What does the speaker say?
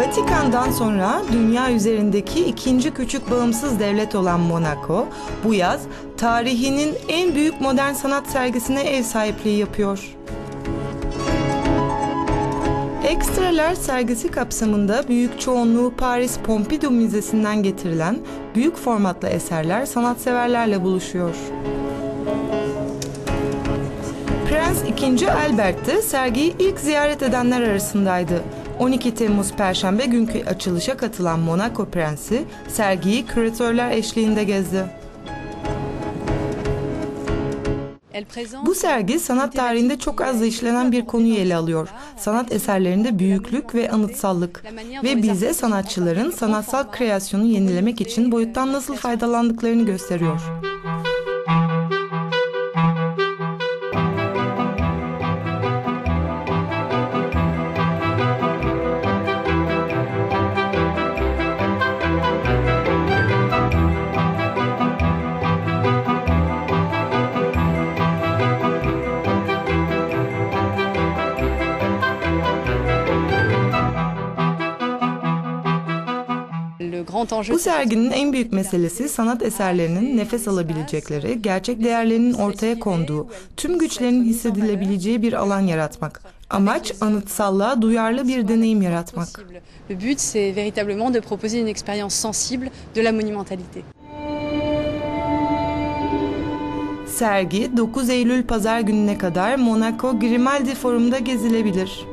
Vatikan'dan sonra dünya üzerindeki ikinci küçük bağımsız devlet olan Monaco, bu yaz tarihinin en büyük modern sanat sergisine ev sahipliği yapıyor. Ekstralar sergisi kapsamında büyük çoğunluğu Paris Pompidou Müzesi'nden getirilen büyük formatlı eserler sanatseverlerle buluşuyor. II. Albert de sergiyi ilk ziyaret edenler arasındaydı. 12 Temmuz Perşembe günkü açılışa katılan Monaco Prensi sergiyi küratörler eşliğinde gezdi. Bu sergi sanat tarihinde çok az işlenen bir konuyu ele alıyor. Sanat eserlerinde büyüklük ve anıtsallık ve bize sanatçıların sanatsal kreasyonu yenilemek için boyuttan nasıl faydalandıklarını gösteriyor. Bu serginin en büyük meselesi sanat eserlerinin nefes alabilecekleri, gerçek değerlerinin ortaya konduğu, tüm güçlerinin hissedilebileceği bir alan yaratmak. Amaç anıtsallığa duyarlı bir deneyim yaratmak. Le but, c'est véritablement de proposer une expérience sensible de la monumentalité. Sergi 9 Eylül pazar gününe kadar Monaco Grimaldi Forum'da gezilebilir.